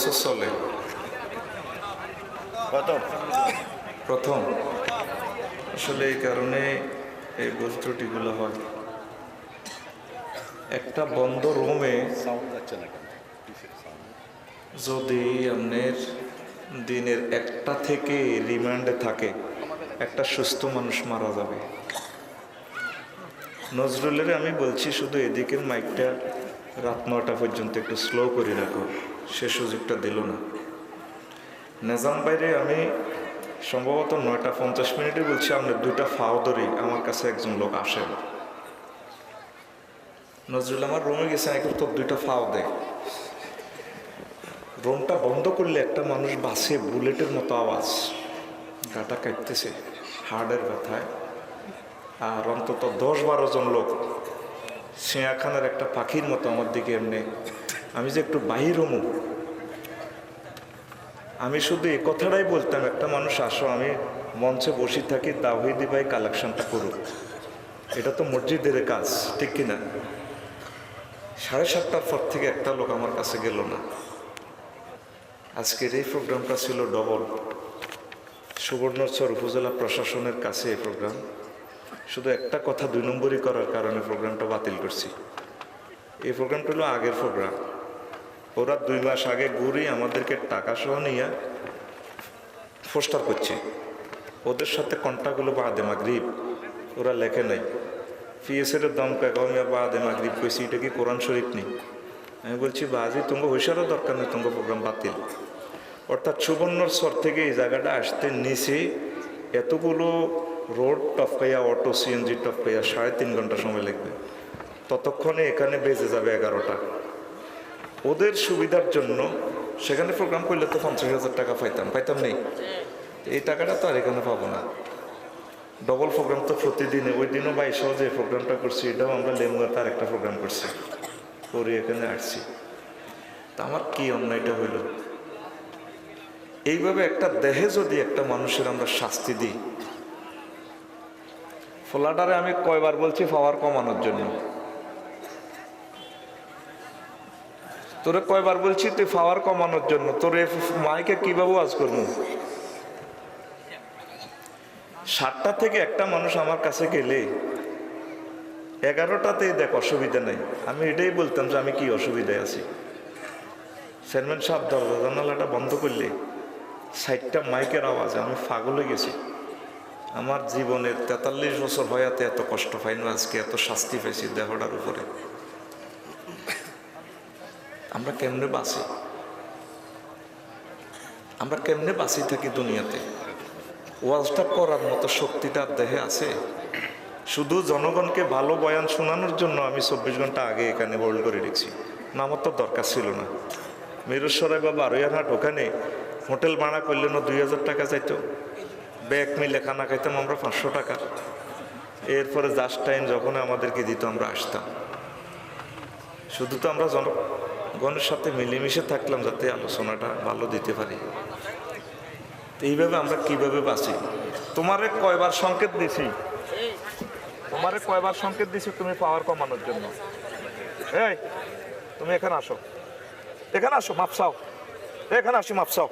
বছর চলে। প্রথম। আসলে এই কারণে এই ভুল ত্রুটিগুলো হয়। একটা বন্ধ রুমে যদি আপনার দিনের একটা থেকে রিমান্ডে থাকে একটা সুস্থ মানুষ মারা যাবে। নজরুলের আমি বলছি শুধু এদিকের মাইকটা রাত নটা পর্যন্ত একটু স্লো করে রাখো। সে সুযোগটা দিল না। নিজাম বাইরে আমি সম্ভবত নয়টা পঞ্চাশ মিনিটে বলছি আপনার দুইটা ফাও ধরে, আমার কাছে একজন লোক আসেন নজরুল আমার রুমে গেছে এখন তো দুইটা ফাও দেয় রুমটা বন্ধ করলে একটা মানুষ বাসে বুলেটের মতো আওয়াজ, গাটা কাটতেছে হার্টের ব্যথায়। আর অন্তত দশ বারো জন লোক, সিয়াখানের একটা পাখির মতো আমার দিকে এমনি আমি যে একটু বাহির হমু। আমি শুধু এ কথাটাই বলতাম, একটা মানুষ আসো, আমি মঞ্চে বসে থাকি তাহিদি ভাই কালেকশনটা করুক। এটা তো মসজিদের কাজ, ঠিক কিনা? সাড়ে সাতটার পর থেকে একটা লোক আমার কাছে গেল না। আজকের এই প্রোগ্রামটা ছিল ডবল। সুবর্ণচর উপজেলা প্রশাসনের কাছে এই প্রোগ্রাম। শুধু একটা কথা দুই নম্বরই করার কারণে প্রোগ্রামটা বাতিল করছি। এই প্রোগ্রামটা হলো আগের প্রোগ্রাম। ওরা দুই মাস আগে ঘুরে আমাদেরকে টাকা সহ নিয়ে পোস্টার করছে। ওদের সাথে কন্ট্যাক্ট হলো বাদে মাগরিব। ওরা লেখে নাই। পিএসের দম কাকা বাদে মাগরিব কইছি, এটা কি কোরআন শরীফ নেই আমি বলছি, বাজি, তোমাকে হইসারও দরকার নেই, তোমাকে প্রোগ্রাম বাতিল। অর্থাৎ সুবর্ণর স্বর থেকে এই জায়গাটা আসতে নিচে এতগুলো রোড টপকাইয়া, অটো সিএনজি টপকাইয়া সাড়ে তিন ঘণ্টা সময় লাগবে। ততক্ষণে এখানে বেজে যাবে এগারোটা। ওদের সুবিধার জন্য সেখানে প্রোগ্রাম করলে তো পঞ্চাশ হাজার টাকা পাইতাম। পাইতাম নেই। এই টাকাটা তো আর এখানে পাবো না। ডবল প্রোগ্রাম তো প্রতিদিনে, ওই দিনও বাইশেও যে প্রোগ্রামটা করছি, এটাও আমরা লেমুয়াতে আর একটা প্রোগ্রাম করছি। করে এখানে আসছি। তা আমার কি অন্যায়টা হইল? এইভাবে একটা দেহে যদি একটা মানুষের আমরা শাস্তি দিই ফোলাটারে আমি কয়বার বলছি, পাওয়ার কমানোর জন্য। তোরে কয়বার বলছি, তুই পাওয়ার কমানোর জন্য। তোর মাইকে কীভাবে আজ করব? সাতটা থেকে একটা মানুষ আমার কাছে গেলে, এগারোটাতেই দেখ অসুবিধা নেই। আমি এটাই বলতাম যে আমি কি অসুবিধায় আছি। চেয়ারম্যান সাহেব, দরজা জানালাটা বন্ধ করলে সাইডটা মাইকের আওয়াজ আমি পাগলে গেছি। আমার জীবনের তেতাল্লিশ বছর হয়াতে এত কষ্ট পাই না, আজকে এত শাস্তি পাইছি দেহটার উপরে। আমরা কেমনে বাঁচি? আমরা কেমনে বাঁচি থাকি দুনিয়াতে? ওয়াজটা করার মতো শক্তিটা দেহে আছে? শুধু জনগণকে ভালো বয়ান শোনানোর জন্য আমি চব্বিশ ঘণ্টা আগে এখানে হোল্ড করে রেখেছি। না তো দরকার ছিল না। মেরুসরাই বা বারোয়ারহাট ওখানে হোটেল ভাড়া করলেন দুই হাজার টাকা যাইতো ব্যাগ মিলে খানা খাইতাম আমরা পাঁচশো টাকা। এরপরে জাস্ট টাইম যখন আমাদেরকে দিত আমরা আসতাম। শুধু তো আমরা জনগণের সাথে মিলেমিশে থাকলাম যাতে আলোচনাটা ভালো দিতে পারি। এইভাবে আমরা কীভাবে বাঁচি? তোমারে কয়বার সংকেত দিছি? তোমারে কয়বার সংকেত দিছি তুমি পাওয়ার কমানোর জন্য। এই তুমি এখানে আসো। এখানে আসো মাপসাও এখানে আসি মাপসাও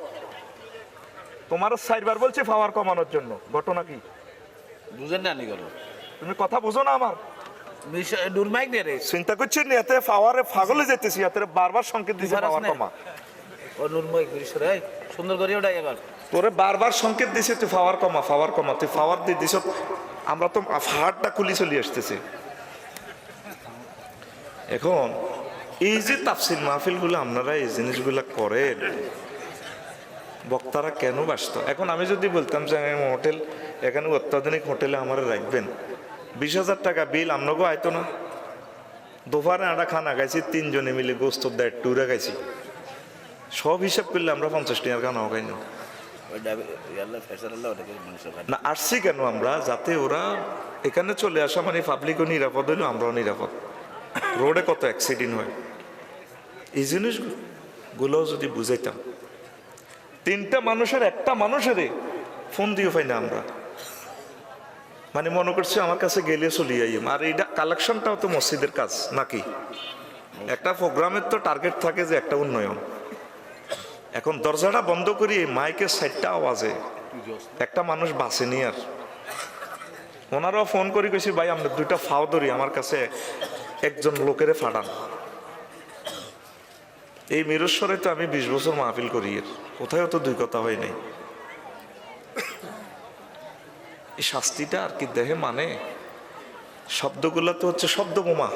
তোমার চারবার বলছি পাওয়ার কমানোর জন্য। ঘটনা কি? বুঝেন না গেল তুমি কথা বুঝো না আমার। রে। চিন্তা করছি না এতে পাওয়ারে ফাগলে যেতেছি এতে বারবার সংকেত দিছে পাওয়ার? কমা। ও নুরমাইক বিশ্বরে সুন্দর করে ওটা এবার। তোরে বারবার সংকেত দিছে তুই পাওয়ার কমা পাওয়ার কমা তুই পাওয়ার দিয়ে দিছ আমরা তো হাড়টা খুলি চলে আসতেছে। এখন এই যে তাফসিল মাহফিলগুলো আপনারা এই জিনিসগুলো করেন বক্তারা কেন ব্যস্ত? এখন আমি যদি বলতাম যে আমি হোটেল এখানে অত্যাধুনিক হোটেলে আমার রাখবেন বিশ হাজার টাকা বিল আপনাকেও আইতো না। দুপুরে আটা খানা খাইছি তিনজনে মিলে গোস্ত দেড় টুরে খাইছি। সব হিসাব করলে আমরা পঞ্চাশ টাকার খানাও খাই না। না আসছি কেন আমরা? যাতে ওরা এখানে চলে আসা মানে পাবলিকও নিরাপদ হইল আমরাও নিরাপদ। রোডে কত অ্যাক্সিডেন্ট হয়? এই জিনিসগুলো যদি বুঝাইতাম। তিনটা মানুষের একটা মানুষের ফোন দিয়ে পাই না আমরা। মানে মনে করছি আমার কাছে গেলে চলে আইম। আর এইটা কালেকশনটাও তো মসজিদের কাজ, নাকি? একটা প্রোগ্রামের তো টার্গেট থাকে যে একটা উন্নয়ন। এখন দরজাটা বন্ধ করি মাইকের সাইডটা আওয়াজে। একটা মানুষ বাসেনি আর। ওনারাও ফোন করে কইছি, ভাই, আমরা দুইটা ফাও ধরি, আমার কাছে একজন লোকেরে ফাটান। এই মিরস্বরে তো আমি বিশ বছর মাহফিল করি এর। কোথাও তো দুই কথা হয় নাই। এই শাস্তিটা আর কি দেহে মানে? শব্দগুলো তো হচ্ছে শব্দ বোমা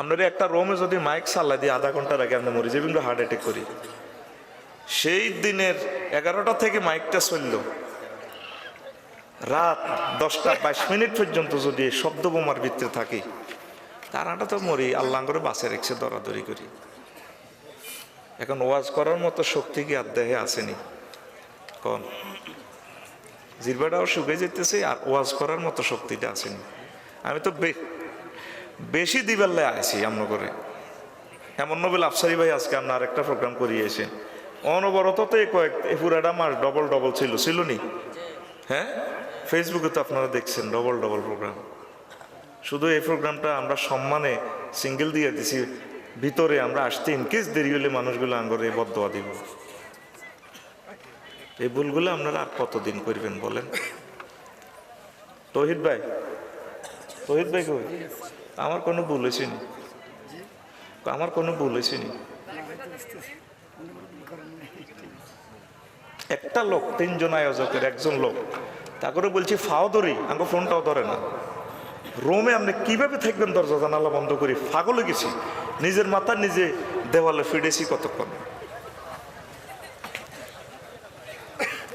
আপনারা একটা রোমে যদি মাইক চাল্লা দিয়ে আধা ঘণ্টা আগে আমরা মরি যাবেন হার্ট অ্যাটাক করি। সেই দিনের এগারোটা থেকে মাইকটা চলল। রাত দশটা বাইশ মিনিট পর্যন্ত যদি শব্দ বোমার ভিতরে থাকি তারাটা তো মরি, আল্লাহ করে বাসে রেখেছে, দরাদরি করি। এখন ওয়াজ করার মতো শক্তি কি আর দেহে আসেনি? কন? জিরবাটাও শুকে যেতেছে আর ওয়াজ করার মতো শক্তিটা আসেনি আমি তো বেশি দিবেল্লায় আছি এমন করে এমন নবেল আফসারি ভাই আজকে আপনার আরেকটা প্রোগ্রাম করিয়েছেন অনবরত তো কয়েক পুরাটা মাস ডবল ডবল ছিল ছিল নি? হ্যাঁ? ফেসবুকে তো আপনারা দেখছেন ডবল ডবল প্রোগ্রাম শুধু এই প্রোগ্রামটা আমরা সম্মানে সিঙ্গেল দিয়ে দিছি, ভিতরে আমরা আসতে ইনকেস দেরি হলে মানুষগুলো আঙ্গরে বদোয়া দিব। এই ভুলগুলো আপনারা আর কতদিন করবেন বলেন? তহিদ ভাই তহিদ ভাই কই? আমার কোনো ভুল হয়েছে নি আমার কোনো ভুল হয়েছে নি একটা লোক, তিনজন আয়োজকের একজন লোক তারপরে বলছি, ফাও ধরি। আমাকে ফোনটাও ধরে না। রোমে আপনি কীভাবে থাকবেন দরজা জানালা বন্ধ করি? ফাগলে গেছি। নিজের মাথা নিজে দেওয়ালে ফিরেছি কতক্ষণ?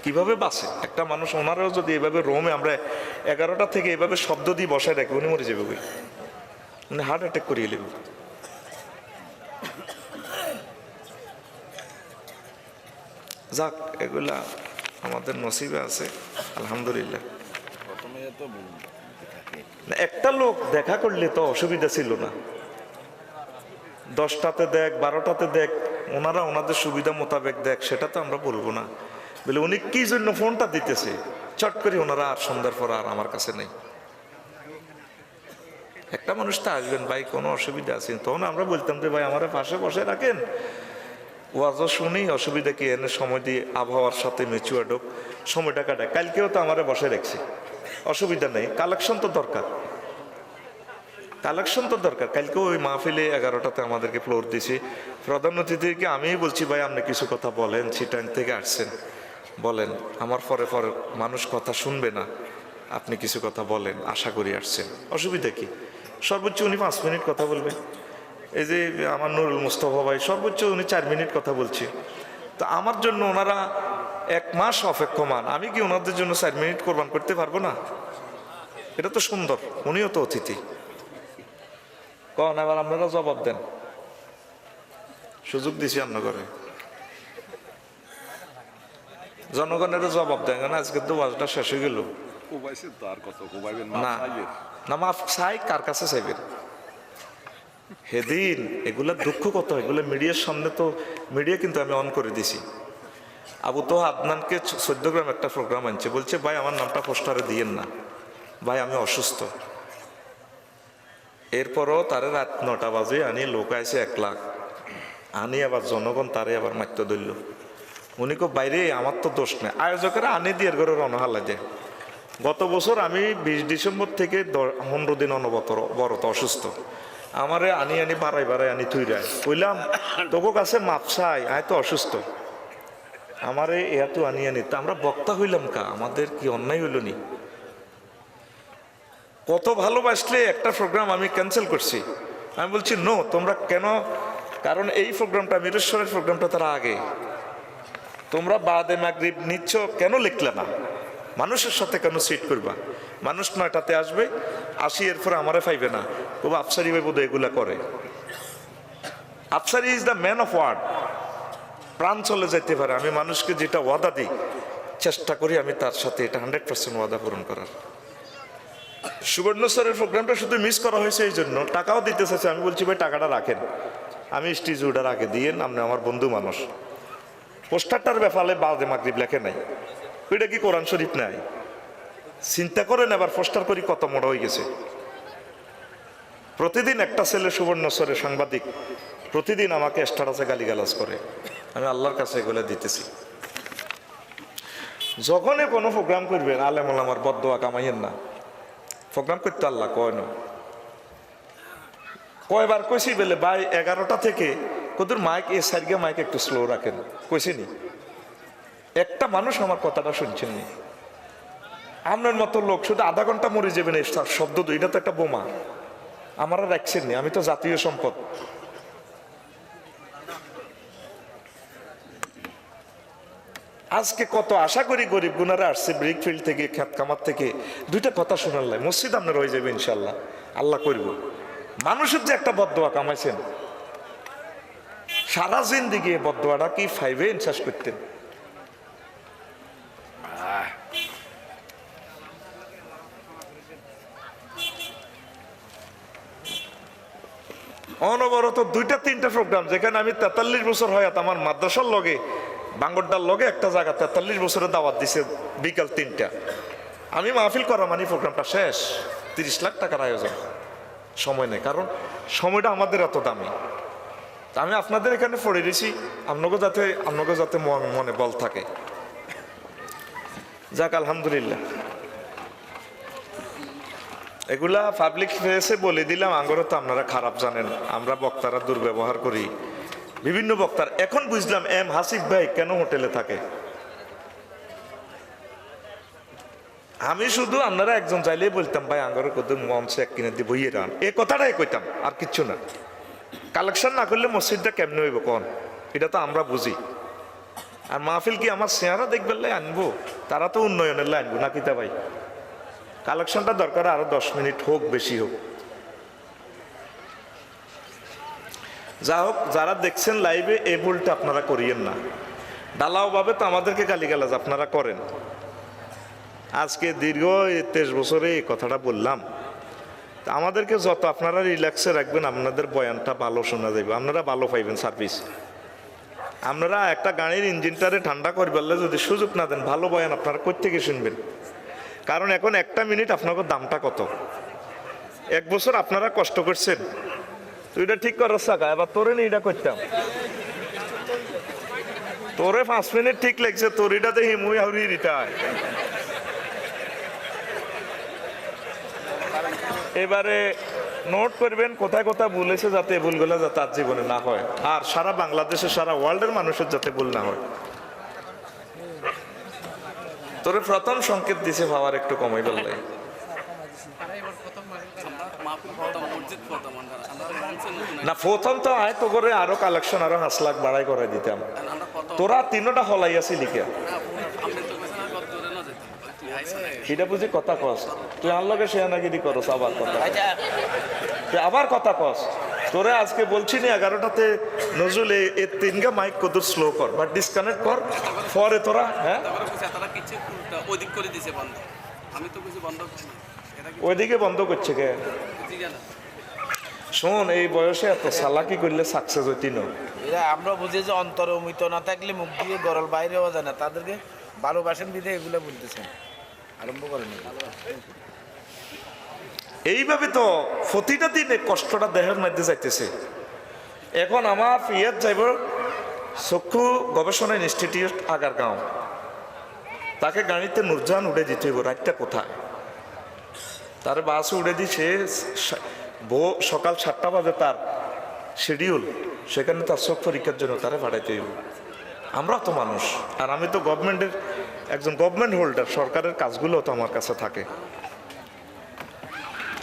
কীভাবে বাসে একটা মানুষ ওনারাও যদি এভাবে রোমে আমরা এগারোটা থেকে এভাবে শব্দ দিয়ে বসায় রাখি উনি মরে যাবে ওই উনি হার্ট অ্যাটাক করিয়ে নেবে। যাক এগুলা আমাদের নসিবে আছে আলহামদুলিল্লাহ। প্রথমে তো না, একটা লোক দেখা করলে তো অসুবিধা ছিল না। দশটাতে দেখ বারোটাতে দেখ ওনারা ওনাদের সুবিধা মোতাবেক দেখ সেটা তো আমরা বলব না। বলে, উনি কি জন্য ফোনটা দিতেছে? চট করে ওনারা আর সন্ধ্যার পর আর আমার কাছে নেই। একটা মানুষ তো আসবেন, ভাই, কোনো অসুবিধা আছে? তখন আমরা বলতাম যে, ভাই, আমার পাশে বসে রাখেন। ওয়াজও শুনি, অসুবিধা কি? এনে সময় দিয়ে আবহাওয়ার সাথে মেচুয়ার ডোক সময়টা কাটায় কালকেও তো আমারে বসে রাখছি। অসুবিধা নেই। কালেকশন তো দরকার। কালেকশন তো দরকার। কালকে ওই মাহফিলে এগারোটাতে আমাদেরকে ফ্লোর দিছি প্রধান অতিথিকে আমিই বলছি, ভাই, আপনি কিছু কথা বলেন চিটাং থেকে আসছেন। বলেন, আমার পরে পরে মানুষ কথা শুনবে না। আপনি কিছু কথা বলেন, আশা করি আসছেন। অসুবিধা কি? সর্বোচ্চ উনি পাঁচ মিনিট কথা বলবেন। এই যে আমার নুরুল মুস্তফা ভাই, সর্বোচ্চ উনি চার মিনিট কথা বলছে। তো আমার জন্য ওনারা এক মাস অপেক্ষমান। আমি কি ওনাদের জন্য চার মিনিট কোরবান করতে পারব না? এটা তো সুন্দর, উনিও তো অতিথি। কন, এবার আপনারা জবাব দেন। সুযোগ দিছি অন্য করে জনগণের জবাব দেন কারণ আজকে তো ওয়াজটা শেষ হয়ে গেল। না না মাফ চাই কার কাছে চাইবেন? সেদিন এগুলা দুঃখ কত এগুলো মিডিয়ার সামনে তো মিডিয়া কিন্তু আমি অন করে দিছি। আবু তো আদনানকে গ্রাম একটা প্রোগ্রাম আনছে বলছে ভাই আমার নামটা পোস্টারে দিয়েন না। ভাই আমি অসুস্থ। এরপরও তারে রাত নটা বাজে আনি লোক আইছে এক লাখ। আনি আবার জনগণ তারে আবার মাত্য ধরল। উনি কো, বাইরে, আমার তো দোষ নেই। আয়োজকেরা আনি দিয়ে ঘরে রনহালা দেয় গত বছর আমি বিশ ডিসেম্বর থেকে পনেরো দিন অনবতর বড় তো অসুস্থ। আমারে আনি আনি, বাড়াই বাড়াই, আনি তুই রায় কইলাম, তোকে কাছে মাপ চাই, আয় তো অসুস্থ। আমারে এত আনি আনি। তা আমরা বক্তা হইলাম কা? আমাদের কি অন্যায় হইল নি? কত ভালোবাসলে একটা প্রোগ্রাম আমি ক্যান্সেল করছি। আমি বলছি, নো, তোমরা কেন? কারণ এই প্রোগ্রামটা, মিরেশ্বরের প্রোগ্রামটা তারা আগে। তোমরা বাদে মাগরিব নিচ্ছ, কেন লিখলে না? মানুষের সাথে কেন সিট করবা? মানুষ নয়টাতে আসবে আসি এরপরে আমারে পাইবে না। খুব আফসারি ভাই বোধ এগুলা করে। Afsari is the man of word প্রাণ চলে যেতে পারে। আমি মানুষকে যেটা ওয়াদা দিই, চেষ্টা করি আমি তার সাথে এটা হান্ড্রেড পার্সেন্ট ওয়াদা পূরণ করার। সুবর্ণ স্যারের প্রোগ্রামটা শুধু মিস করা হয়েছে এই জন্য। টাকাও দিতে চাইছে। আমি বলছি, ভাই, টাকাটা রাখেন। আমি স্টিজ ওটার আগে দিয়েন আপনি আমার বন্ধু মানুষ। পোস্টারটার ব্যাপারে বাদে মাগরিব লেখে নাই। ওইটা কি কোরআন শরীফ নাই? চিন্তা করেন এবার পোস্টার করি কত বড় হয়ে গেছে। প্রতিদিন একটা ছেলে সুবর্ণস্বরের সাংবাদিক, প্রতিদিন আমাকে স্টারাসে গালিগালাজ করে। আমি আল্লাহর কাছে এগুলো দিতেছি। যখনই কোনো প্রোগ্রাম করবেন আলেম আমার বদোয়া কামাইয়েন না। প্রোগ্রাম করতে আল্লাহ কয় না। কয়বার কইছি বেলে, ভাই, এগারোটা থেকে কদুর মাইক এ সাইডে মাইক একটু স্লো রাখেন। কইছি নি, একটা মানুষ আমার কথাটা শুনছেন নি। আপনার মতো লোক শুধু আধা ঘণ্টা মরে যাবেন এই শব্দ তো এটা তো একটা বোমা। আমারা রাখছেন নি, আমি তো জাতীয় সম্পদ। আজকে কত আশা করি গরিব গুনারা আসছে ব্রিক ফিল্ড থেকে খ্যাত কামার থেকে, দুইটা কথা শোনাল্লাই মসজিদ আপনার হয়ে যাবে ইনশাল্লাহ আল্লাহ করব। মানুষের যে একটা বদোয়া কামাইছেন সারা জিন্দিগি বদোয়াটা কি ফাইভে ইনসাস করতেন? অনবরত দুইটা, তিনটা প্রোগ্রাম যেখানে আমি তেতাল্লিশ বছর হয় আমার মাদ্রাসার লগে বাঙ্গরডার লগে একটা জায়গা তেতাল্লিশ বছরের দাওয়াত দিছে বিকাল তিনটা। আমি মাহফিল করা মানে প্রোগ্রামটা শেষ, তিরিশ লাখ টাকার আয়োজন। সময় নেই, কারণ সময়টা আমাদের এত দামি। আমি আপনাদের এখানে পড়ে দিয়েছি আপনাকে যাতে আপনাকে যাতে মন- বল থাকে। যাক, আলহামদুলিল্লাহ। এগুলা পাবলিক প্লেসে বলে দিলাম, আঙ্গরও তো আপনারা খারাপ জানেন। আমরা বক্তারা দুর্ব্যবহার করি। বিভিন্ন বক্তার, এখন বুঝলাম এম হাসিফ ভাই কেন হোটেলে থাকে? আমি শুধু আপনারা একজন চাইলেই বলতাম, ভাই আঙ্গরে কত মঞ্চে এক কিনে দিয়ে বইয়ে রান। এ কথাটাই কইতাম, আর কিচ্ছু না। কালেকশন না করলে মসজিদটা কেমনে হইব কন? এটা তো আমরা বুঝি। আর মাহফিল কি আমার চেহারা দেখবেন আনব? তারা তো উন্নয়নের লাই আনব, না কিতা ভাই? কালেকশনটা দরকার আরও দশ মিনিট হোক, বেশি হোক। যা হোক, যারা দেখছেন লাইভে এই ভুলটা আপনারা করিয়েন না। ডালাওভাবে তো আমাদেরকে গালিগালাজ আপনারা করেন। আজকে দীর্ঘ তেইশ বছরে এই কথাটা বললাম। আমাদেরকে যত আপনারা রিল্যাক্সে রাখবেন, আপনাদের বয়ানটা ভালো শোনা যাবে আপনারা ভালো পাইবেন সার্ভিস আপনারা একটা গাড়ির ইঞ্জিনটারে ঠান্ডা করবেলে যদি সুযোগ না দেন, ভালো বয়ান আপনারা কোথেকে শুনবেন। কারণ এখন একটা মিনিট আপনাকে দামটা কত? এক বছর আপনারা কষ্ট করছেন। তুই এটা ঠিক করার সাকা এবার তোরে নিয়ে এটা করতাম। তোরে পাঁচ মিনিট ঠিক লাগছে, তোর এটা দেখি মুই হাউরি রিটায় এবারে নোট করবেন, কোথায় কোথায় বলেছে যাতে ভুলগুলো যাতে আর জীবনে না হয়। আর সারা বাংলাদেশে সারা ওয়ার্ল্ডের মানুষের যাতে ভুল না হয়। তোরে প্রথম সংকেত দিছে ভাবার একটু কমাই বললে। না, প্রথম তো আয় তো করে আরও কালেকশন আরও হাঁস লাখ বাড়াই করে দিতাম। তোরা তিনটা হলাই আছি লিখে সেটা বুঝি কথা কস। তুই আর লগে শেয়ানাগিরি করস, আবার কথা তুই আবার কথা কস। তোরে আজকে বলছি না, এগারোটাতে নজরুল এ- তিনগা মাইক কত স্লো কর, বা ডিসকানেক্ট কর, পরে তোরা হ্যাঁ? ওদিক করে দিছে বন্ধ আমি তো কিছু বন্ধ করছি। এটা ওইদিকে বন্ধ করছে কে? শোন, এই বয়সে এত সালাকি করলে সাকসেস হইতি না। আমরা বুঝি যে অন্তর অমিত না থাকলে মুখ দিয়ে গরল বাইরে হওয়া যায় না। তাদেরকে ভালোবাসেন দিতে এগুলো বলতেছেন আরম্ভ করেন এইভাবে তো প্রতিটা দিনে কষ্টটা দেহের মধ্যে যাইতেছে। এখন আমার ফিয়াত যাইব চক্ষু গবেষণা ইনস্টিটিউট আগারগাঁও। তাকে গাড়িতে নুরজান উড়ে দিতে হইব, রাতটা কোথায়? তার বাস উড়ে দিছে ভো, সকাল সাতটা বাজে তার শিডিউল সেখানে তার চোখ পরীক্ষার জন্য তারে পাঠাইতে হইব। আমরা তো মানুষ, আর আমি তো গভর্নমেন্টের একজন গভর্নমেন্ট হোল্ডার সরকারের কাজগুলো তো আমার কাছে থাকে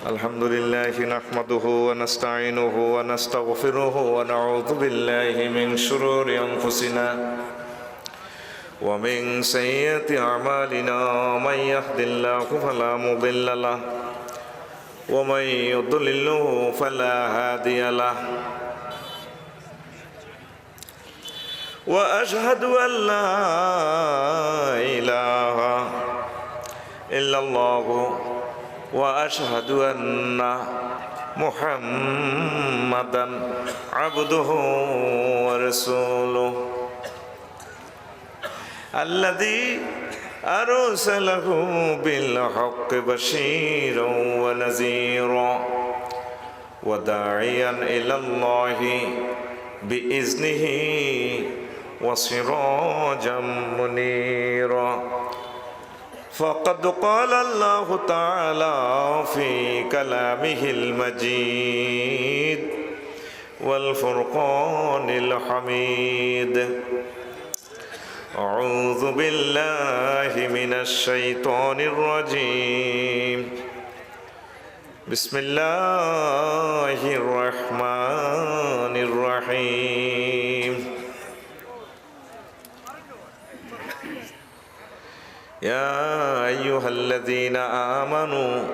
الحمد لله نحمده ونستعينه ونستغفره ونعوذ بالله من شرور أنفسنا ومن سيئات أعمالنا من يهد الله فلا مضل له ومن يضلله فلا هادي له وأشهد أن لا إله إلا الله وأشهد أن محمدا عبده ورسوله الذي أرسله بالحق بشيرا ونذيرا وداعيا إلى الله بإذنه وسراجا منيرا فقد قال الله تعالى في كلامه المجيد والفرقان الحميد أعوذ بالله من الشيطان الرجيم بسم الله الرحمن الرحيم يا أيها الذين آمنوا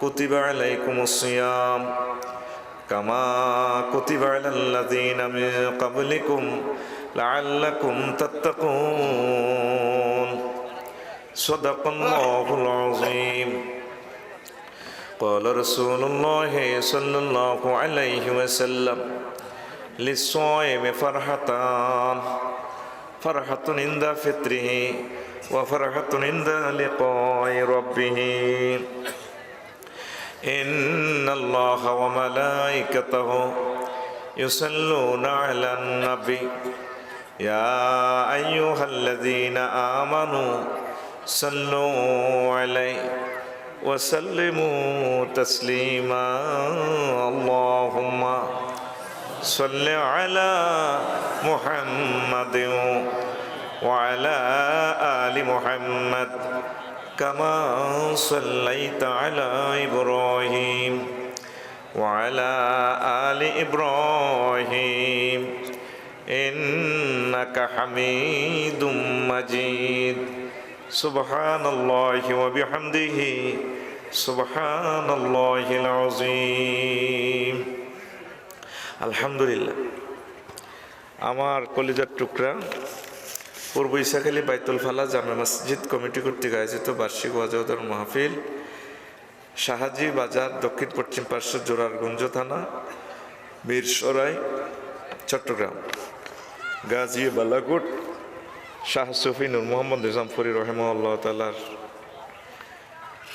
كتب عليكم الصيام كما كتب على الذين من قبلكم لعلكم تتقون. صدق الله العظيم. قال رسول الله صلى الله عليه وسلم للصائم فرحتان. فرحة عند فطره. وفرحة عند لقاء ربه. إن الله وملائكته يصلون على النبي. يا أيها الذين آمنوا صلوا عليه وسلموا تسليما. اللهم صل على محمد وعلى آل محمد كما صليت على إبراهيم وعلى آل إبراهيم إنك حميد مجيد سبحان الله وبحمده سبحان الله العظيم الحمد لله আমার কলিজার টুকরা পূর্ব ইসাখালী বাইতুল ফালা জামে মসজিদ কমিটি কর্তৃক আয়োজিত বার্ষিক ওয়াজাউদ্দার মাহফিল শাহাজি বাজার দক্ষিণ পশ্চিম পার্শ্ব জোরারগঞ্জ থানা বীরসরাই চট্টগ্রাম। গাজী বালাকোট, শাহ সুফি নূর মোহাম্মদ নিজামপুরি রহেমাল্লাহ তালার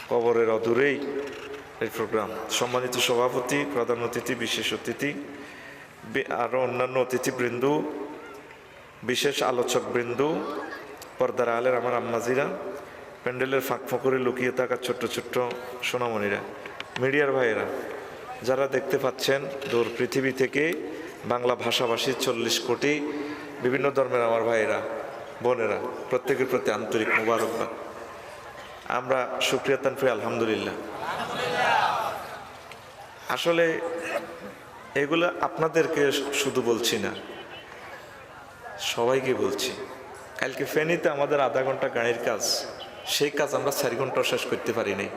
কবরের অদূরেই এই প্রোগ্রাম। সম্মানিত সভাপতি, প্রধান অতিথি, বিশেষ অতিথি আরও অন্যান্য অতিথিবৃন্দ বিশেষ আলোচক বৃন্দ, পর্দার আলের আমার আম্মাজিরা, প্যান্ডেলের ফাঁক ফোঁকরে লুকিয়ে থাকা ছোট্ট ছোট্ট সোনামণিরা, মিডিয়ার ভাইয়েরা, যারা দেখতে পাচ্ছেন দূর পৃথিবী থেকে বাংলা ভাষাভাষীর চল্লিশ কোটি বিভিন্ন ধর্মের আমার ভাইয়েরা, বোনেরা, প্রত্যেকের প্রতি আন্তরিক মুবারকবাদ। আমরা সুক্রিয়া তানফি আলহামদুলিল্লাহ। আসলে এগুলো আপনাদেরকে শুধু বলছি না সবাইকে বলছি, কালকে ফেনীতে আমাদের আধা ঘণ্টা গাড়ির কাজ, সেই কাজ আমরা চারি ঘণ্টা শেষ করতে পারি নাই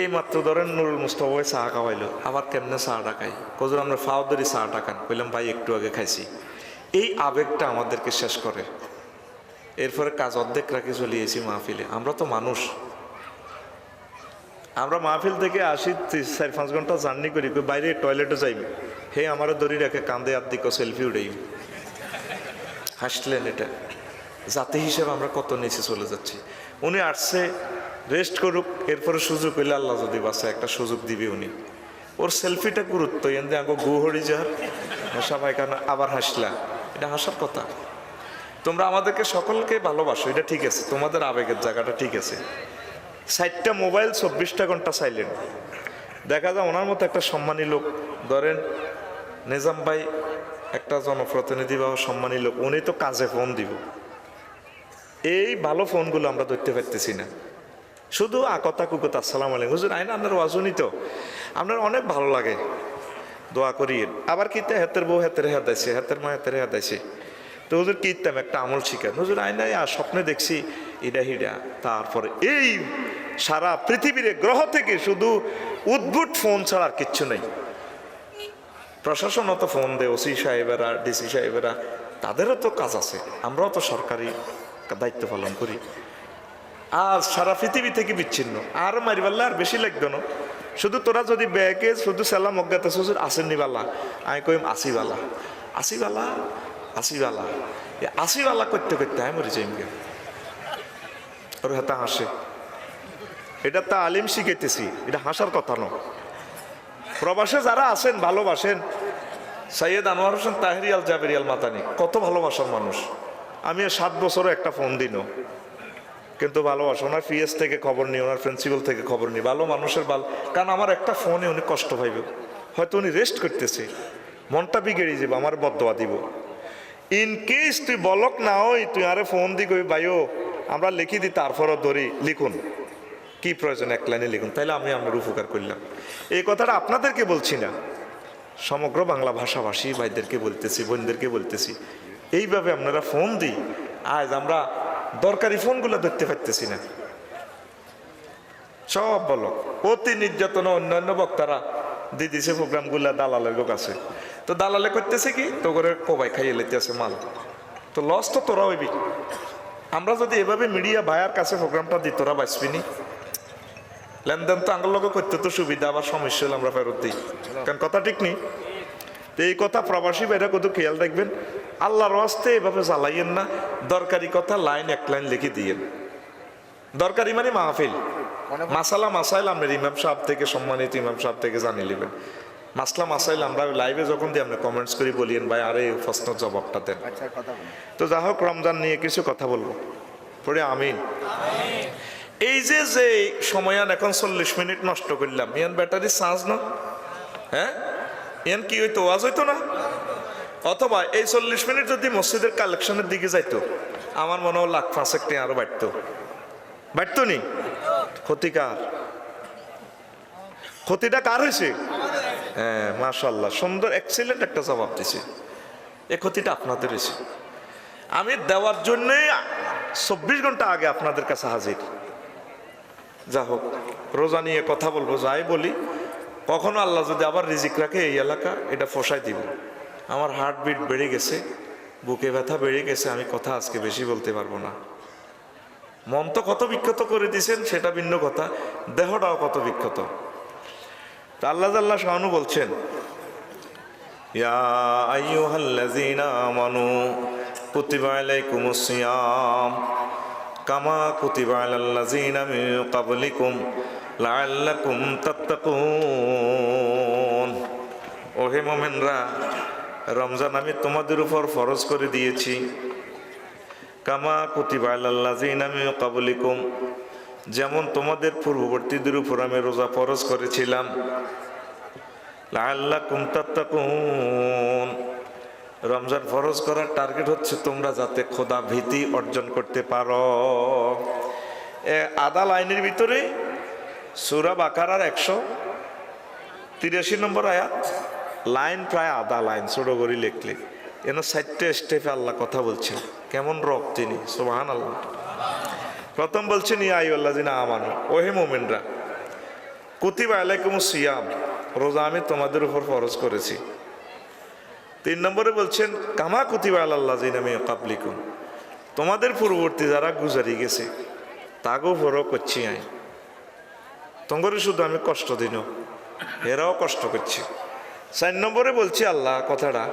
এই মাত্র ধরেন নুরুল মুস্তফা ভাই চা খাওয়াইলো, আবার কেমনে চা টাকাই কজন আমরা ফাও ধরি চা টাকান কইলাম, ভাই, একটু আগে খাইছি। এই আবেগটা আমাদেরকে শেষ করে। এরপরে কাজ অর্ধেক রাখি চলিয়েছি মাহফিলে। আমরা তো মানুষ। আমরা মাহফিল থেকে আসি চার পাঁচ ঘণ্টা জার্নি করি বাইরে টয়লেটে যাইবে। হে, আমারও দড়ি রেখে কান্দে আর দিকে সেলফি উড়াই হাসলেন এটা। জাতি হিসেবে আমরা কত নিচে চলে যাচ্ছি। উনি আসছে রেস্ট করুক, এরপরে সুযোগ হইলে আল্লাহ যদি বাসে একটা সুযোগ দিবে উনি। ওর সেলফিটা গুরুত্ব এনদে আগে গু যা হাসা পায়খানা আবার হাসলা। এটা হাসার কথা। তোমরা আমাদেরকে সকলকে ভালোবাসো, এটা ঠিক আছে। তোমাদের আবেগের জায়গাটা ঠিক আছে। ষাটটা মোবাইল, চব্বিশটা ঘণ্টা সাইলেন্ট দেখা যায় ওনার মতো একটা সম্মানী লোক। ধরেন, নিজাম ভাই একটা জনপ্রতিনিধি বা সম্মানী লোক, উনি তো কাজে ফোন দিব। এই ভালো ফোনগুলো আমরা ধরতে পারতেছি না। শুধু আকতা কুকত আসসালাম আলাইকুম। হুজুর, আইন আপনার ওয়াজুনি তো? আপনার অনেক ভালো লাগে। দোয়া করি আবার কিতে হেতের বউ, হেতের হেদাইছে হেতের মা, হেতের হেদাইছে তো হুজুর, কিতাম একটা আমল শিখান। হুজুর আইনাই আর স্বপ্নে দেখছি, ইডা হিডা। তারপরে এই সারা পৃথিবীর গ্রহ থেকে শুধু উদ্ভুট ফোন ছাড়া আর কিচ্ছু নেই। প্রশাসনও তো ফোন দেয়, ওসি সাহেবেরা, ডিসি সাহেবেরা। তাদেরও তো কাজ আছে, আমরাও তো সরকারি দায়িত্ব পালন করি। আর সারা পৃথিবী থেকে বিচ্ছিন্ন, আর মারিবাল্লা আর বেশি লাগতো না। শুধু তোরা যদি ব্যাগে শুধু সেলা মজ্ঞাতে শ্বশুর, আসেননি বালা। আমি কইম আসিবালা আসিবালা আসিবালা আসিবালা করতে করতে আমি মরে যাই ওর হাতে হাসে। এটা তা আলিম শিখাইতেছি, এটা হাসার কথা নয় প্রবাসে যারা আছেন, ভালোবাসেন সাইয়েদ আনোয়ার হোসেন তাহেরি আল আল মাতানি, কত ভালোবাসার মানুষ। আমি সাত বছরে একটা ফোন দিনও কিন্তু ভালোবাসা, ওনার পিএস থেকে খবর নিই, ওনার প্রিন্সিপাল থেকে খবর নিই। ভালো মানুষের ভালো কারণ আমার একটা ফোনে উনি কষ্ট পাইবে। হয়তো উনি রেস্ট করতেছে। মনটা বিগেড়ে যাবে আমার বদয়া দিব। ইন কেস তুই বলক না ওই তুই আরে ফোন দি কই, ভাইও, আমরা লিখি দিই তারপরও ধরি, লিখুন। কি প্রয়োজন, এক লাইনে লিখুন, তাইলে আমি আপনার উপকার করলাম। এই কথাটা আপনাদেরকে বলছি না। সমগ্র বাংলা ভাষাভাষী ভাইদেরকে বলতেছি, বোনদেরকে বলতেছি, এইভাবে আপনারা ফোন দিই, আজ আমরা দরকারি ফোনগুলো ধরতে পারতেছি না। সব বলো অতি নির্যাতন অন্যান্য বক্তারা দিয়ে দিছে প্রোগ্রামগুলা দালালের কাছে তো দালালে করতেছে কি? তো করে কোবাই খাইয়ে লেতেছে মাল। তো লস তো তোরা হইবি। আমরা যদি এভাবে মিডিয়া ভাইয়ার কাছে প্রোগ্রামটা দিই, তোরা বাঁচবিনি লেনদেন তো আঙ্গুল লোকে করতে তো সুবিধা আবার সমস্যা হলে আমরা ফেরত দিই। কারণ কথা ঠিক নেই। তো এই কথা প্রবাসী ভাইরা কত খেয়াল রাখবেন আল্লাহর ওয়াস্তে এভাবে জ্বালাইয়েন না দরকারি কথা লাইন এক লাইন লিখে দিয়েন। দরকারি মানে মাহফিল। মাসালা মাসাইল আমরা ইমাম সাহেব থেকে সম্মানিত ইমাম সাহেব থেকে জানিয়ে নেবেন। মাসলা মাসাইল আমরা লাইভে যখন দিই আমরা কমেন্টস করি বলিয়েন ভাই আরে এই প্রশ্নের জবাবটা দেন। আচ্ছা তো যা হোক রমজান নিয়ে কিছু কথা বলব। পরে আমিন। এই যে যে সময়ান এখন চল্লিশ মিনিট নষ্ট করলাম, ইয়ান ব্যাটারি চার্জ না? হ্যাঁ? ইয়ান কি হইতো? ওয়াজ হইতো না? অথবা এই চল্লিশ মিনিট যদি মসজিদের কালেকশনের দিকে যাইতো, আমার মনে হয় লাখ পাঁচেক টাকা আরও বাড়তো। বাড়তো নি? ক্ষতিকার ক্ষতিটা কার হয়েছে? হ্যাঁ মাশাল্লাহ সুন্দর এক্সিলেন্ট একটা জবাব দিছে এ ক্ষতিটা আপনাদের হয়েছে। আমি দেওয়ার জন্যই চব্বিশ ঘণ্টা আগে আপনাদের কাছে হাজির। যা হোক, রোজা নিয়ে কথা বলব, যাই বলি। কখনো আল্লাহ যদি আবার রিজিক রাখে এই এলাকা, এটা ফসাই দিব। আমার হার্টবিট বেড়ে গেছে, বুকে ব্যথা বেড়ে গেছে, আমি কথা আজকে বেশি বলতে পারব না। মন তো কত বিক্ষত করে দিয়েছেন, সেটা ভিন্ন কথা, দেহটাও কত বিক্ষত তা আল্লাহ আল্লাহ শাহানু বলছেন, ইয়া আইয়ুহাল্লাযীনা আমানু, কুতিবা রমজান আমি তোমাদের উপর ফরজ করে দিয়েছি। কামা কুতিবা মিন যেমন তোমাদের পূর্ববর্তীদের উপর আমি রোজা ফরজ করেছিলাম। লাল্লা লাআল্লাকুম তাত্তাকুন। রমজান ফরজ করার টার্গেট হচ্ছে তোমরা যাতে খোদা ভীতি অর্জন করতে পারো। আদা লাইনের ভিতরে সুরা বাকারার একশো তিরাশি নম্বর আয়াত, লাইন প্রায় আদা লাইন, ছোট করে লিখলে। এন সাইটটা স্টেপে আল্লাহ কথা বলছেন। কেমন রব তিনি সোহান আল্লাহ প্রথম বলছেন, ইয়া আইউল্লাহ জিনা আমানু, ওহে মোমেনরা, কুতিবা আলাইকুম সিয়াম, রোজা আমি তোমাদের উপর ফরজ করেছি। তিন নম্বরে বলছেন, কামা কুতিবা আল্লাহ জিনামি কাবলিকুম তোমাদের পূর্ববর্তী যারা গুজারি গেছে, তাগো ফরও করছি আই তোমার শুধু আমি কষ্ট দিন, এরাও কষ্ট করছি। চার নম্বরে বলছি আল্লাহ কথাটা